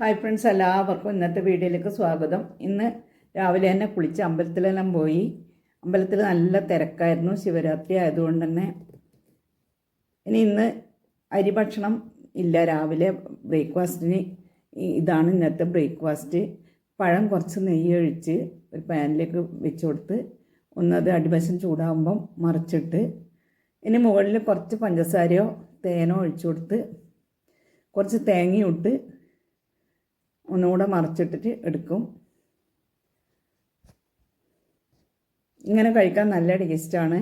Hi friends എല്ലാവർക്കും ഇന്നത്തെ വീഡിയോയിലേക്ക് സ്വാഗതം. ഇന്ന് രാവിലെ തന്നെ കുളിച്ച് അമ്പലത്തിലെല്ലാം പോയി. അമ്പലത്തിൽ നല്ല തിരക്കായിരുന്നു ശിവരാത്രി ആയതുകൊണ്ട് തന്നെ. ഇനി ഇന്ന് അരി ഭക്ഷണം ഇല്ല രാവിലെ ബ്രേക്ക്ഫാസ്റ്റിന് ഇതാണ് ഇന്നത്തെ ബ്രേക്ക്ഫാസ്റ്റ്. പഴം കുറച്ച് നെയ്യ് ഒഴിച്ച് ഒരു പാനിലേക്ക് വെച്ച് കൊടുത്ത് ഒന്നത് അടിവശം ചൂടാകുമ്പം മറിച്ചിട്ട് ഇനി മുകളിൽ കുറച്ച് പഞ്ചസാരയോ തേനോ ഒഴിച്ചു കൊടുത്ത് കുറച്ച് തേങ്ങയും ഇട്ട് ഒന്നുകൂടെ മറിച്ചിട്ടിട്ട് എടുക്കും. ഇങ്ങനെ കഴിക്കാൻ നല്ല ടേസ്റ്റാണ്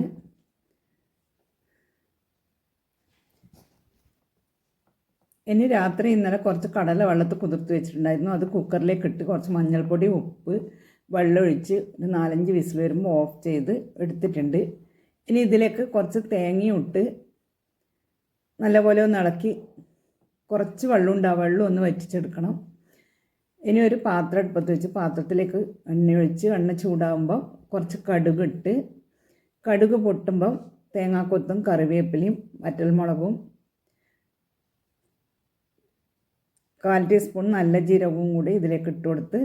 ഇനി രാത്രി ഇന്നലെ കുറച്ച് കടല വെള്ളത്ത് കുതിർത്ത് വെച്ചിട്ടുണ്ടായിരുന്നു. അത് കുക്കറിലേക്ക് ഇട്ട് കുറച്ച് മഞ്ഞൾപ്പൊടി ഉപ്പ് വെള്ളം ഒഴിച്ച് ഒരു നാലഞ്ച് വിസിൽ വരുമ്പോൾ ഓഫ് ചെയ്ത് എടുത്തിട്ടുണ്ട്. ഇനി ഇതിലേക്ക് കുറച്ച് തേങ്ങയും ഇട്ട് നല്ലപോലെ ഒന്ന് ഇളക്കി കുറച്ച് വെള്ളം ഉണ്ടാവും വെള്ളം ഒന്ന് വറ്റിച്ചെടുക്കണം. ഇനി ഒരു പാത്രം അടുപ്പത്ത് വെച്ച് പാത്രത്തിലേക്ക് എണ്ണ ഒഴിച്ച് എണ്ണ ചൂടാകുമ്പോൾ കുറച്ച് കടുക് ഇട്ട് കടുക് പൊട്ടുമ്പം തേങ്ങാക്കൊത്തും കറിവേപ്പിലയും വറ്റൽമുളകും കാൽ ടീസ്പൂൺ നല്ല ജീരകവും കൂടി ഇതിലേക്ക് ഇട്ട് കൊടുത്ത്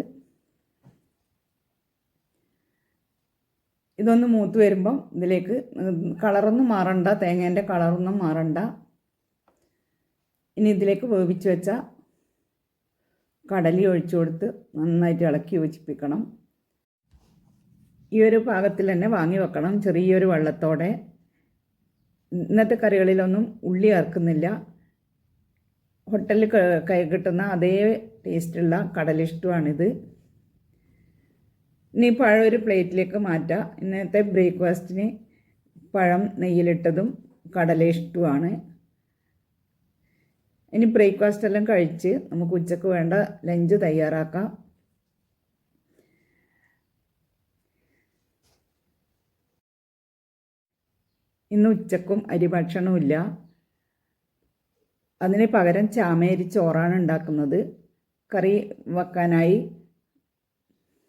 ഇതൊന്ന് മൂത്ത് വരുമ്പം ഇതിലേക്ക് കളറൊന്നും മാറണ്ട തേങ്ങേന്റെ കളറൊന്നും മാറണ്ട. ഇനി ഇതിലേക്ക് വേവിച്ച് വെച്ച കടലി ഒഴിച്ചു കൊടുത്ത് നന്നായിട്ട് ഇളക്കി യോജിപ്പിക്കണം. ഈ ഒരു പാകത്തിൽ തന്നെ വാങ്ങി വെക്കണം. ചെറിയൊരു വെള്ളത്തോടെ. ഇന്നത്തെ കറികളിലൊന്നും ഉള്ളി ചേർക്കുന്നില്ല ഹോട്ടലിൽ കൈ കിട്ടുന്ന അതേ ടേസ്റ്റുള്ള കടലിഷ്ടമാണിത്. ഇനി പഴം ഒരു പ്ലേറ്റിലേക്ക് മാറ്റാം. ഇന്നത്തെ ബ്രേക്ക്ഫാസ്റ്റിന് പഴം നെയ്യിലിട്ടതും കടല ഇഷ്ടമാണ് ഇനി ബ്രേക്ക്ഫാസ്റ്റ് എല്ലാം കഴിച്ച് നമുക്ക് ഉച്ചയ്ക്ക് വേണ്ട ലഞ്ച് തയ്യാറാക്കാം. ഇന്ന് ഉച്ചക്കും അരി ഭക്ഷണമില്ല അതിന് പകരം ചാമേരി ചോറാണ് ഉണ്ടാക്കുന്നത്. കറി വെക്കാനായി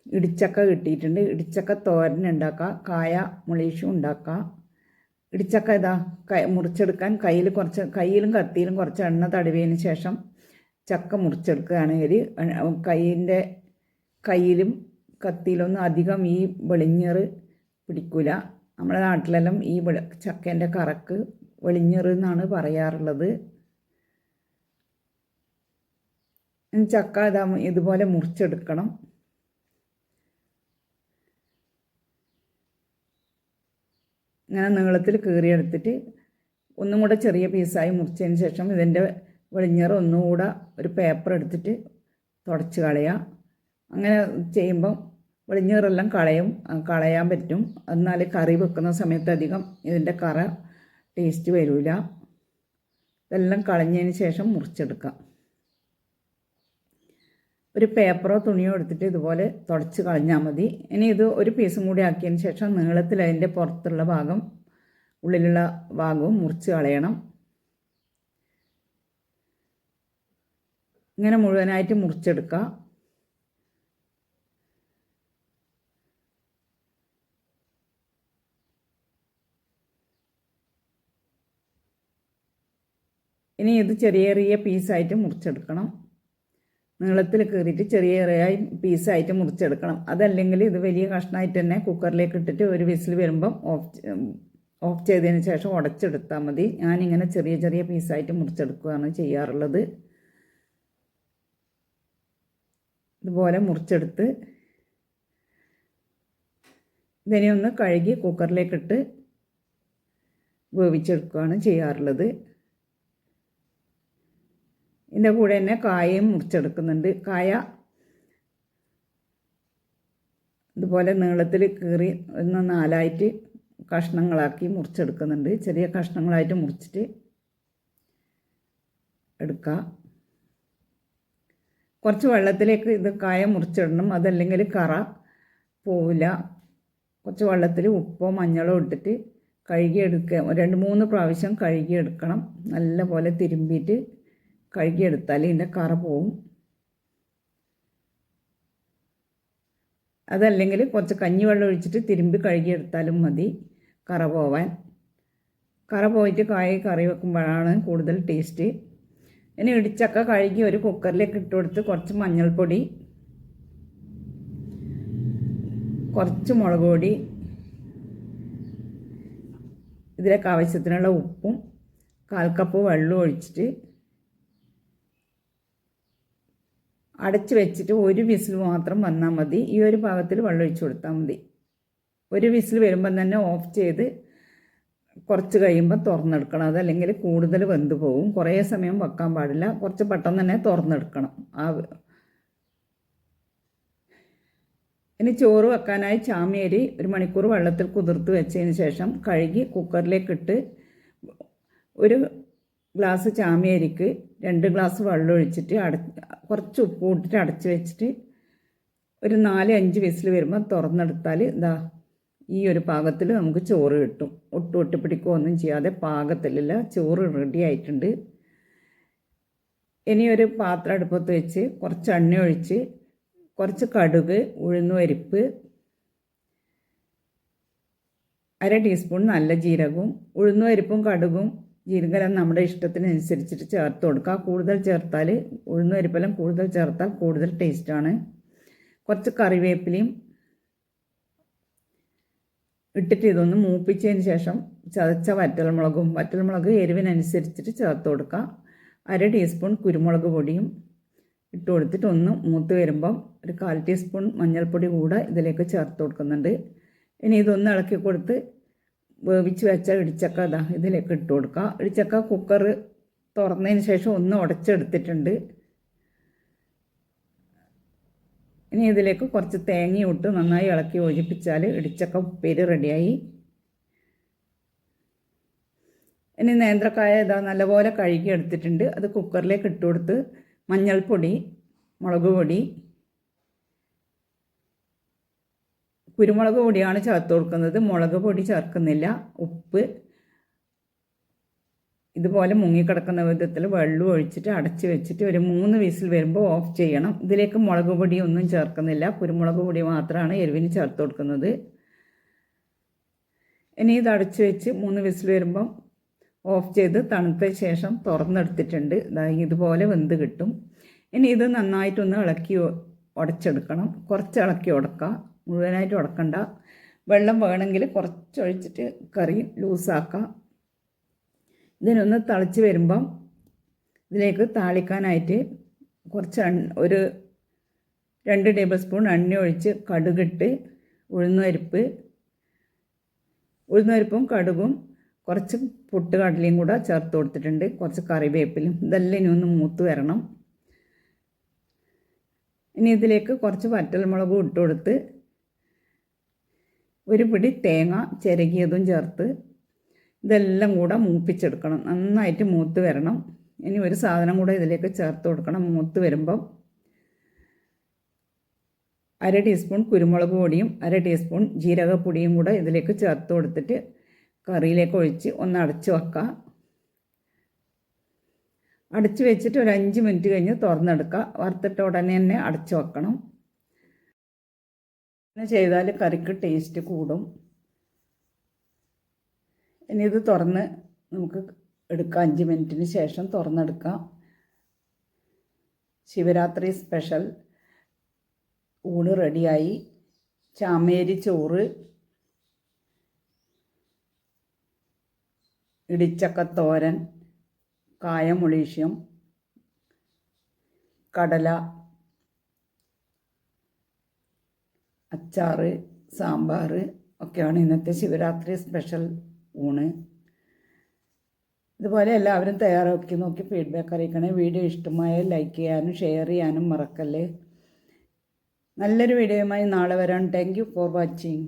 ഇടിച്ചക്ക കിട്ടിയിട്ടുണ്ട്. ഇടിച്ചക്ക തോരൻ ഉണ്ടാക്കാം. കായ മുളീഷും ഉണ്ടാക്കാം. ഇടിച്ചക്ക ഇതാ മുറിച്ചെടുക്കാൻ കയ്യിൽ കുറച്ച് കയ്യിലും കത്തിയിലും കുറച്ച് എണ്ണ തടവിയതിന് ശേഷം ചക്ക മുറിച്ചെടുക്കുകയാണെങ്കിൽ കയ്യിന്റെ കയ്യിലും കത്തിയിലൊന്നും അധികം ഈ വെളിഞ്ഞറ് പിടിക്കില്ല നമ്മുടെ നാട്ടിലെല്ലാം ഈ ചക്കേന്റെ കറക്ക് വെളിഞ്ഞറ് എന്നാണ് പറയാറുള്ളത്. ചക്ക ഇതാ ഇതുപോലെ മുറിച്ചെടുക്കണം. ഇങ്ങനെ നീളത്തിൽ കീറിയെടുത്തിട്ട് ഒന്നും കൂടെ ചെറിയ പീസായി മുറിച്ചതിന് ശേഷം ഇതിന്റെ വെളിഞ്ഞറ് ഒന്നുകൂടെ ഒരു പേപ്പർ എടുത്തിട്ട് തുടച്ച് കളയുക. അങ്ങനെ ചെയ്യുമ്പം വെളിഞ്ഞീറെല്ലാം കളയും കളയാൻ പറ്റും. എന്നാൽ കറി വെക്കുന്ന സമയത്ത് അധികം ഇതിന്റെ കറ ടേസ്റ്റ് വരില്ല. ഇതെല്ലാം കളഞ്ഞതിന് ശേഷം മുറിച്ചെടുക്കാം ഒരു പേപ്പറോ തുണിയോ എടുത്തിട്ട് ഇതുപോലെ തുടച്ച് കളഞ്ഞാൽ മതി. ഇനി ഇത് ഒരു പീസും കൂടി ആക്കിയതിന് ശേഷം നീളത്തിൽ അതിന്റെ പുറത്തുള്ള ഭാഗം ഉള്ളിലുള്ള ഭാഗവും മുറിച്ച് കളയണം. ഇങ്ങനെ മുഴുവനായിട്ട് മുറിച്ചെടുക്കുക. ഇനി ഇത് ചെറിയ ചെറിയ പീസായിട്ട് മുറിച്ചെടുക്കണം. നീളത്തിൽ കീറിയിട്ട് ചെറിയ ചെറിയ പീസായിട്ട് മുറിച്ചെടുക്കണം. അതല്ലെങ്കിൽ ഇത് വലിയ കഷ്ണമായിട്ട് തന്നെ കുക്കറിലേക്ക് ഇട്ടിട്ട് ഒരു വിസിൽ വരുമ്പം ഓഫ് ഓഫ് ചെയ്തതിന് ശേഷം ഉടച്ചെടുത്താൽ മതി. ഞാനിങ്ങനെ ചെറിയ ചെറിയ പീസായിട്ട് മുറിച്ചെടുക്കുകയാണ് ചെയ്യാറുള്ളത്. ഇതുപോലെ മുറിച്ചെടുത്ത് ഇതിനെ ഒന്ന് കഴുകി കുക്കറിലേക്കിട്ട് വേവിച്ചെടുക്കുകയാണ് ചെയ്യാറുള്ളത്. ഇതിന്റെ കൂടെ തന്നെ കായയും മുറിച്ചെടുക്കുന്നുണ്ട്. കായ ഇതുപോലെ നീളത്തിൽ കീറി ഒന്ന് നാലായിട്ട് കഷ്ണങ്ങളാക്കി മുറിച്ചെടുക്കുന്നുണ്ട്. ചെറിയ കഷ്ണങ്ങളായിട്ട് മുറിച്ചിട്ട് എടുക്കുക കുറച്ച് വെള്ളത്തിലേക്ക് ഇത് കായ മുറിച്ചിടണം. അതല്ലെങ്കിൽ കറ പോവില്ല. കുറച്ച് വെള്ളത്തിൽ ഉപ്പോ മഞ്ഞളോ ഇട്ടിട്ട് കഴുകിയെടുക്കുക രണ്ട് മൂന്ന് പ്രാവശ്യം കഴുകിയെടുക്കണം. നല്ല പോലെ തിരുമ്പിയിട്ട് കഴുകിയെടുത്താൽ ഇതിന്റെ കറ പോവും. അതല്ലെങ്കിൽ കുറച്ച് കഞ്ഞിവെള്ളം ഒഴിച്ചിട്ട് തിരുമ്പി കഴുകിയെടുത്താലും മതി കറ പോവാൻ. കറ പോയിട്ട് കായ കറി വെക്കുമ്പോഴാണ് കൂടുതൽ ടേസ്റ്റ്. ഇനി ഇടിച്ചക്ക കഴുകി ഒരു കുക്കറിലേക്ക് ഇട്ട് കൊടുത്ത് കുറച്ച് മഞ്ഞൾപ്പൊടി കുറച്ച് മുളക് പൊടി ഇതിലേക്ക് ആവശ്യത്തിനുള്ള ഉപ്പും കാൽ കപ്പ് വെള്ളം ഒഴിച്ചിട്ട് അടച്ച് വെച്ചിട്ട് ഒരു വിസിൽ മാത്രം വന്നാൽ മതി. ഈ ഒരു ഭാഗത്തിൽ വെള്ളം ഒഴിച്ച് കൊടുത്താൽ മതി. ഒരു വിസിൽ വരുമ്പം തന്നെ ഓഫ് ചെയ്ത് കുറച്ച് കഴിയുമ്പോൾ തുറന്നെടുക്കണം. അതല്ലെങ്കിൽ കൂടുതൽ വെന്ത് പോകും കുറേ സമയം വെക്കാൻ പാടില്ല. കുറച്ച് പെട്ടെന്ന് തന്നെ തുറന്നെടുക്കണം. ആ ഇനി ചോറ് വെക്കാനായി ചാമിയരി ഒരു മണിക്കൂർ വെള്ളത്തിൽ കുതിർത്ത് വെച്ചതിന് ശേഷം കഴുകി കുക്കറിലേക്കിട്ട് ഒരു ഗ്ലാസ് ചാമിയരിക്ക് രണ്ട് ഗ്ലാസ് വെള്ളം ഒഴിച്ചിട്ട് അട കുറച്ച് ഉപ്പ് ഇട്ടിട്ട് അടച്ച് വെച്ചിട്ട് ഒരു നാല് അഞ്ച് വിസിൽ വരുമ്പോൾ തുറന്നെടുത്താൽ ഇതാ ഈ ഒരു പാകത്തിൽ നമുക്ക് ചോറ് കിട്ടും. ഒട്ടും ഒട്ടിപ്പിടിക്കുകയോ ഒന്നും ചെയ്യാതെ പാകത്തിലല്ല ചോറ് റെഡി ആയിട്ടുണ്ട്. ഇനി ഒരു പാത്രം അടുപ്പത്ത് വെച്ച് കുറച്ച് എണ്ണ ഒഴിച്ച് കുറച്ച് കടുക് ഉഴുന്നുപരിപ്പ് അര ടീസ്പൂൺ നല്ല ജീരകവും ഉഴുന്നുപരിപ്പും കടുകും ജീരകമെല്ലാം നമ്മുടെ ഇഷ്ടത്തിനനുസരിച്ചിട്ട് ചേർത്ത് കൊടുക്കുക. കൂടുതൽ ചേർത്താൽ ഉഴുന്നുപരിപ്പെല്ലാം കൂടുതൽ ചേർത്താൽ കൂടുതൽ ടേസ്റ്റാണ് കുറച്ച് കറിവേപ്പിലയും ഇട്ടിട്ട് ഇതൊന്ന് മൂപ്പിച്ചതിന് ശേഷം ചതച്ച വറ്റൽമുളകും വറ്റൽമുളക് എരിവിനനുസരിച്ചിട്ട് ചേർത്ത് കൊടുക്കുക. അര ടീസ്പൂൺ കുരുമുളക് പൊടിയും ഇട്ട് കൊടുത്തിട്ട് ഒന്ന് മൂത്ത് വരുമ്പം ഒരു കാൽ ടീസ്പൂൺ മഞ്ഞൾപ്പൊടി കൂടെ ഇതിലേക്ക് ചേർത്ത് കൊടുക്കുന്നുണ്ട്. ഇനി ഇതൊന്ന് ഇളക്കി കൊടുത്ത് വേവിച്ച് വെച്ച ഇടിച്ചക്ക ഇതാ ഇതിലേക്ക് ഇട്ട് കൊടുക്കുക ഇടിച്ചക്ക കുക്കർ തുറന്നതിന് ശേഷം ഒന്ന് ഉടച്ചെടുത്തിട്ടുണ്ട്. ഇനി ഇതിലേക്ക് കുറച്ച് തേങ്ങ ഇട്ട് നന്നായി ഇളക്കി യോജിപ്പിച്ചാൽ ഇടിച്ചക്ക ഉപ്പേരി റെഡിയായി. ഇനി നേന്ത്രക്കായ ഇതാ നല്ലപോലെ കഴുകി എടുത്തിട്ടുണ്ട്. അത് കുക്കറിലേക്ക് ഇട്ടുകൊടുത്ത് മഞ്ഞൾപ്പൊടി മുളക് പൊടി കുരുമുളക് പൊടിയാണ് ചേർത്ത് കൊടുക്കുന്നത്. മുളക് പൊടി ചേർക്കുന്നില്ല. ഉപ്പ്. ഇതുപോലെ മുങ്ങിക്കിടക്കുന്ന വിധത്തിൽ വെള്ളം ഒഴിച്ചിട്ട് അടച്ച് വെച്ചിട്ട് ഒരു മൂന്ന് വിസിൽ വരുമ്പോൾ ഓഫ് ചെയ്യണം. ഇതിലേക്ക് മുളക് പൊടി ഒന്നും ചേർക്കുന്നില്ല. കുരുമുളക് പൊടി മാത്രമാണ് എരിവിന് ചേർത്ത് കൊടുക്കുന്നത്. ഇനി ഇത് അടച്ച് വെച്ച് മൂന്ന് വിസിൽ വരുമ്പം ഓഫ് ചെയ്ത് തണുത്ത ശേഷം തുറന്നെടുത്തിട്ടുണ്ട്. ഇതുപോലെ വെന്ത് കിട്ടും. ഇനി ഇത് നന്നായിട്ടൊന്ന് ഇളക്കി ഉടച്ചെടുക്കണം കുറച്ച് ഇളക്കി ഉടക്കുക മുഴുവനായിട്ട് ഉടക്കണ്ട. വെള്ളം വേണമെങ്കിൽ കുറച്ചൊഴിച്ചിട്ട് കറി ലൂസാക്കാം. ഇതിനൊന്ന് തിളച്ച് വരുമ്പം ഇതിലേക്ക് താളിക്കാനായിട്ട് കുറച്ച് ഒരു രണ്ട് ടേബിൾ സ്പൂൺ എണ്ണ ഒഴിച്ച് കടുകിട്ട് ഉഴുന്നുപരിപ്പ് ഉഴുന്നുപരിപ്പും കടുകും കുറച്ച് പൊട്ടുകടലയും കൂടെ ചേർത്ത് കൊടുത്തിട്ടുണ്ട്. കുറച്ച് കറിവേപ്പിലും ഇതെല്ലാം ഇനി ഒന്ന് മൂത്ത് വരണം. ഇനി ഇതിലേക്ക് കുറച്ച് വറ്റൽമുളകും ഇട്ട് കൊടുത്ത് ഒരു പിടി തേങ്ങ ചിരകിയതും ചേർത്ത് ഇതെല്ലാം കൂടെ മൂപ്പിച്ചെടുക്കണം. നന്നായിട്ട് മൂത്ത് വരണം. ഇനി ഒരു സാധനം കൂടെ ഇതിലേക്ക് ചേർത്ത് കൊടുക്കണം. മൂത്ത് വരുമ്പം അര ടീസ്പൂൺ കുരുമുളക് പൊടിയും അര ടീസ്പൂൺ ജീരകപ്പൊടിയും കൂടെ ഇതിലേക്ക് ചേർത്ത് കൊടുത്തിട്ട് കറിയിലേക്ക് ഒഴിച്ച് ഒന്ന് അടച്ച് വെക്കുക അടച്ച് വെച്ചിട്ട് ഒരു അഞ്ച് മിനിറ്റ് കഴിഞ്ഞ് തുറന്നെടുക്കുക വറുത്തിട്ട് ഉടനെ തന്നെ അടച്ച് വെക്കണം. അങ്ങനെ ചെയ്താൽ കറിക്ക് ടേസ്റ്റ് കൂടും. ഇനി ഇത് തുറന്ന് നമുക്ക് എടുക്കാം. അഞ്ച് മിനിറ്റിന് ശേഷം തുറന്നെടുക്കാം. ശിവരാത്രി സ്പെഷ്യൽ ഊണ് റെഡിയായി. ചാമേരി ചോറ് ഇടിച്ചക്കത്തോരൻ കായമുളീഷ്യം കടല അച്ചാറ് സാമ്പാർ ഒക്കെയാണ് ഇന്നത്തെ ശിവരാത്രി സ്പെഷ്യൽ ഊണ്. ഇതുപോലെ എല്ലാവരും തയ്യാറാക്കി നോക്കി ഫീഡ്ബാക്ക് അറിയിക്കണേ. വീഡിയോ ഇഷ്ടമായ ലൈക്ക് ചെയ്യാനും ഷെയർ ചെയ്യാനും മറക്കല്ലേ. നല്ലൊരു വീഡിയോയുമായി നാളെ വരാം. Thank you for watching